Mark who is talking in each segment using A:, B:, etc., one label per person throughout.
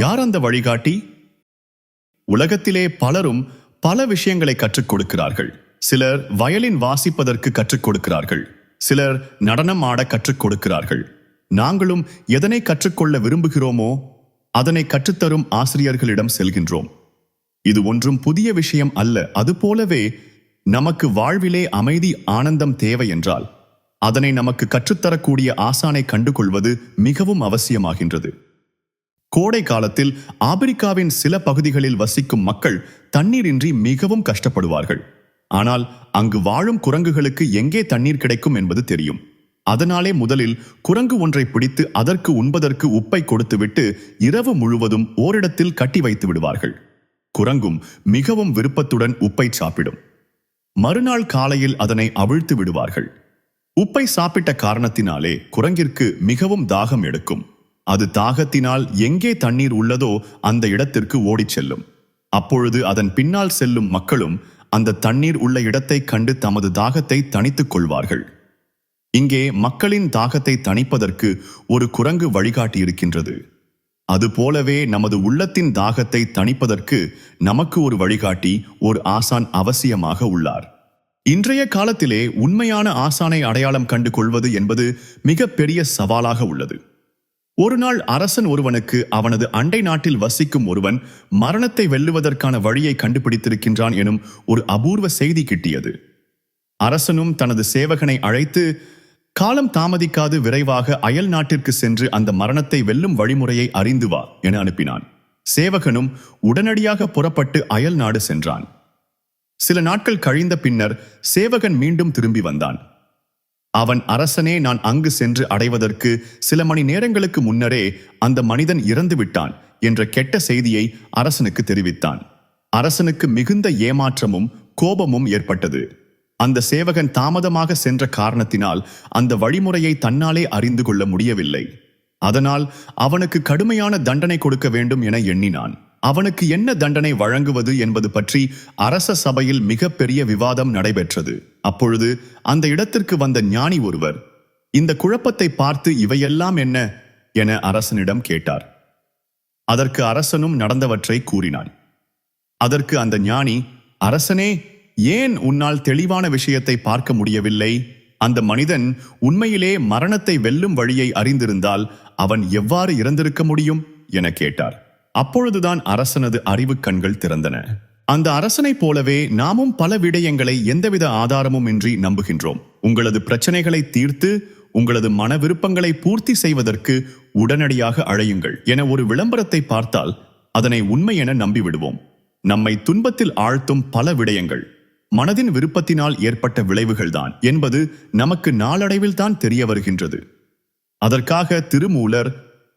A: யார் அந்த வழிகாட்டி? உலகத்திலே பலரும் பல விஷயங்களை கற்றுக் கொடுக்கிறார்கள் சிலர் வயலின் வாசிப்பதற்கு கற்றுக் கொடுக்கிறார்கள் சிலர் நடனம் ஆட கற்றுக் கொடுக்கிறார்கள் நாங்களும் எதனை கற்றுக்கொள்ள விரும்புகிறோமோ அதனை கற்றுத்தரும் ஆசிரியர்களிடம் செல்கின்றோம். இது ஒன்றும் புதிய விஷயம் அல்ல. அதுபோலவே நமக்கு வாழ்விலே அமைதி ஆனந்தம் தேவை என்றால் அதனை நமக்கு கற்றுத்தரக்கூடிய ஆசானை கண்டுகொள்வது மிகவும் அவசியமாகின்றது. கோடை காலத்தில் ஆப்பிரிக்காவின் சில பகுதிகளில் வசிக்கும் மக்கள் தண்ணீரின்றி மிகவும் கஷ்டப்படுவார்கள். ஆனால் அங்கு வாழும் குரங்குகளுக்கு எங்கே தண்ணீர் கிடைக்கும் என்பது தெரியும். அதனாலே முதலில் குரங்கு ஒன்றை பிடித்து அதற்கு உண்பதற்கு உப்பை கொடுத்துவிட்டு இரவு முழுவதும் ஓரிடத்தில் கட்டி வைத்து விடுவார்கள். குரங்கும் மிகவும் விருப்பத்துடன் உப்பை சாப்பிடும். மறுநாள் காலையில் அதனை அவிழ்த்து விடுவார்கள். உப்பை சாப்பிட்ட காரணத்தினாலே குரங்கிற்கு மிகவும் தாகம் எடுக்கும். அது தாகத்தினால் எங்கே தண்ணீர் உள்ளதோ அந்த இடத்திற்கு ஓடிச் செல்லும். அப்பொழுது அதன் பின்னால் செல்லும் மக்களும் அந்த தண்ணீர் உள்ள இடத்தைக் கண்டு தமது தாகத்தை தணித்துக் கொள்வார்கள். இங்கே மக்களின் தாகத்தை தணிப்பதற்கு ஒரு குரங்கு வழிகாட்டி இருக்கின்றது அதுபோலவே நமது உள்ளத்தின் தாகத்தை தணிப்பதற்கு நமக்கு ஒரு வழிகாட்டி ஒரு ஆசான் அவசியமாக உள்ளார். இன்றைய காலத்திலே உண்மையான ஆசானை அடையாளம் கண்டு கொள்வது என்பது மிக பெரிய சவாலாக உள்ளது. ஒரு நாள் அரசன் ஒருவனுக்கு அவனது அண்டை நாட்டில் வசிக்கும் ஒருவன் மரணத்தை வெல்லுவதற்கான வழியை கண்டுபிடித்திருக்கின்றான் எனும் ஒரு அபூர்வ செய்தி கிட்டியது. அரசனும் தனது சேவகனை அழைத்து காலம் தாமதிக்காது விரைவாக அயல் நாட்டிற்கு சென்று அந்த மரணத்தை வெல்லும் வழிமுறையை அறிந்து வா என அனுப்பினான். சேவகனும் உடனடியாக புறப்பட்டு அயல் நாடு சென்றான். சில நாட்கள் கழிந்த பின்னர் சேவகன் மீண்டும் திரும்பி வந்தான். அவன் அரசனே நான் அங்கு சென்று அடைவதற்கு சில மணி நேரங்களுக்கு முன்னரே அந்த மனிதன் இறந்து விட்டான் என்ற கெட்ட செய்தியை அரசனுக்கு தெரிவித்தான். அரசனுக்கு மிகுந்த ஏமாற்றமும் கோபமும் ஏற்பட்டது. அந்த சேவகன் தாமதமாக சென்ற காரணத்தினால் அந்த வழிமுறையை தன்னாலே அறிந்து கொள்ள முடியவில்லை. அதனால் அவனுக்கு கடுமையான தண்டனை கொடுக்க வேண்டும் என எண்ணினான். அவனுக்கு என்ன தண்டனை வழங்குவது என்பது பற்றி அரச சபையில் மிகப்பெரிய விவாதம் நடைபெற்றது. அப்பொழுது அந்த இடத்திற்கு வந்த ஞானி ஒருவர் இந்த குழப்பத்தை பார்த்து இவையெல்லாம் என்ன? என அரசனிடம் கேட்டார். அதற்கு அரசனும் நடந்தவற்றை கூறினான். அதற்கு அந்த ஞானி அரசனே ஏன் உன்னால் தெளிவான விஷயத்தை பார்க்க முடியவில்லை? அந்த மனிதன் உண்மையிலே மரணத்தை வெல்லும் வழியை அறிந்திருந்தால் அவன் எவ்வாறு இறந்திருக்க முடியும்? என கேட்டார். அப்பொழுதுதான் அரசனது அறிவு கண்கள் திறந்தன. அந்த அரசனைப் போலவே நாமும் பல விடயங்களை எந்தவித ஆதாரமும் இன்றி நம்புகின்றோம். உங்களது பிரச்சனைகளை தீர்த்து உங்களது மன விருப்பங்களை பூர்த்தி செய்வதற்கு உடனடியாக அழையுங்கள் என ஒரு விளம்பரத்தை பார்த்தால் அதனை உண்மை என நம்பிவிடுவோம். நம்மை துன்பத்தில் ஆழ்த்தும் பல விடயங்கள். மனதின் விருப்பத்தினால் ஏற்பட்ட விளைவுகள்தான் என்பது நமக்கு நாளடைவில் தான் தெரிய வருகின்றது. அதற்காக திருமூலர்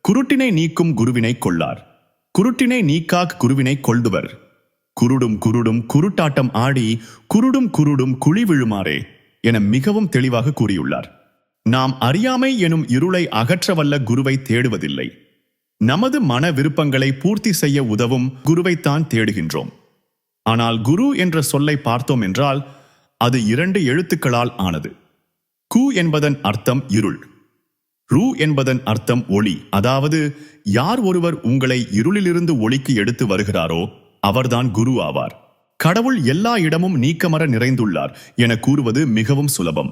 A: குருட்டினை நீக்கும் குருவினை கொள்ளார். குருட்டினை நீக்காக் குருவினை கொள்டுவர் குருடும் குருடும் குருட்டாட்டம் ஆடி குருடும் குருடும் குழி விழுமாறே என மிகவும் தெளிவாக கூறியுள்ளார். நாம் அறியாமை எனும் இருளை அகற்றவல்ல குருவை தேடுவதில்லை. நமது மன விருப்பங்களை பூர்த்தி செய்ய உதவும் குருவைத்தான் தேடுகின்றோம். ஆனால் குரு என்ற சொல்லை பார்த்தோம் என்றால் அது இரண்டு எழுத்துக்களால் ஆனது. கு என்பதன் அர்த்தம் இருள். ரூ என்பதன் அர்த்தம் ஒளி. அதாவது யார் ஒருவர் உங்களை இருளிலிருந்து ஒளிக்கு எடுத்து வருகிறாரோ அவர்தான் குரு ஆவார். கடவுள் எல்லா இடமும் நீக்கமர நிறைந்துள்ளார் என கூறுவது மிகவும் சுலபம்.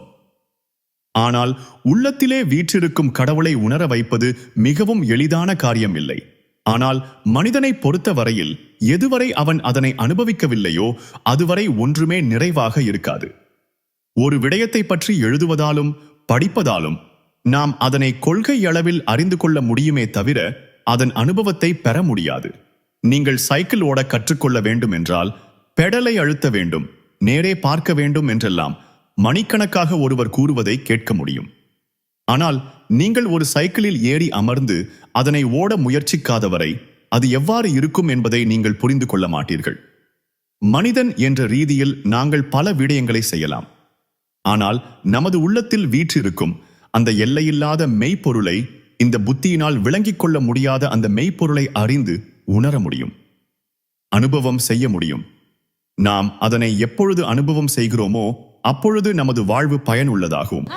A: ஆனால் உள்ளத்திலே வீற்றிருக்கும் கடவுளை உணர வைப்பது மிகவும் எளிதான காரியம் இல்லை ஆனால் மனிதனை பொறுத்த வரையில் எதுவரை அவன் அதனை அனுபவிக்கவில்லையோ அதுவரை ஒன்றுமே நிறைவாக இருக்காது. ஒரு விடயத்தை பற்றி எழுதுவதாலும் படிப்பதாலும் நாம் அதனை கொள்கை அளவில் அறிந்து கொள்ள முடியுமே தவிர அதன் அனுபவத்தை பெற முடியாது. நீங்கள் சைக்கிள் ஓட கற்றுக்கொள்ள வேண்டும் என்றால் பெடலை அழுத்த வேண்டும் நேரே பார்க்க வேண்டும் என்றெல்லாம் மணிக்கணக்காக ஒருவர் கூறுவதை கேட்க முடியும். ஆனால் நீங்கள் ஒரு சைக்கிளில் ஏறி அமர்ந்து அதனை ஓட முயற்சிக்காதவரை அது எவ்வாறு இருக்கும் என்பதை நீங்கள் புரிந்து கொள்ள மாட்டீர்கள். மனிதன் என்ற ரீதியில் நாங்கள் பல விடயங்களை செய்யலாம். ஆனால் நமது உள்ளத்தில் வீற்றிருக்கும் அந்த எல்லையில்லாத மெய்ப்பொருளை இந்த புத்தியினால் விளங்கிக் கொள்ள முடியாத அந்த மெய்ப்பொருளை அறிந்து உணர முடியும். அனுபவம் செய்ய முடியும். நாம் அதனை எப்பொழுது அனுபவம் செய்கிறோமோ அப்பொழுது நமது வாழ்வு பயனுள்ளதாகும்.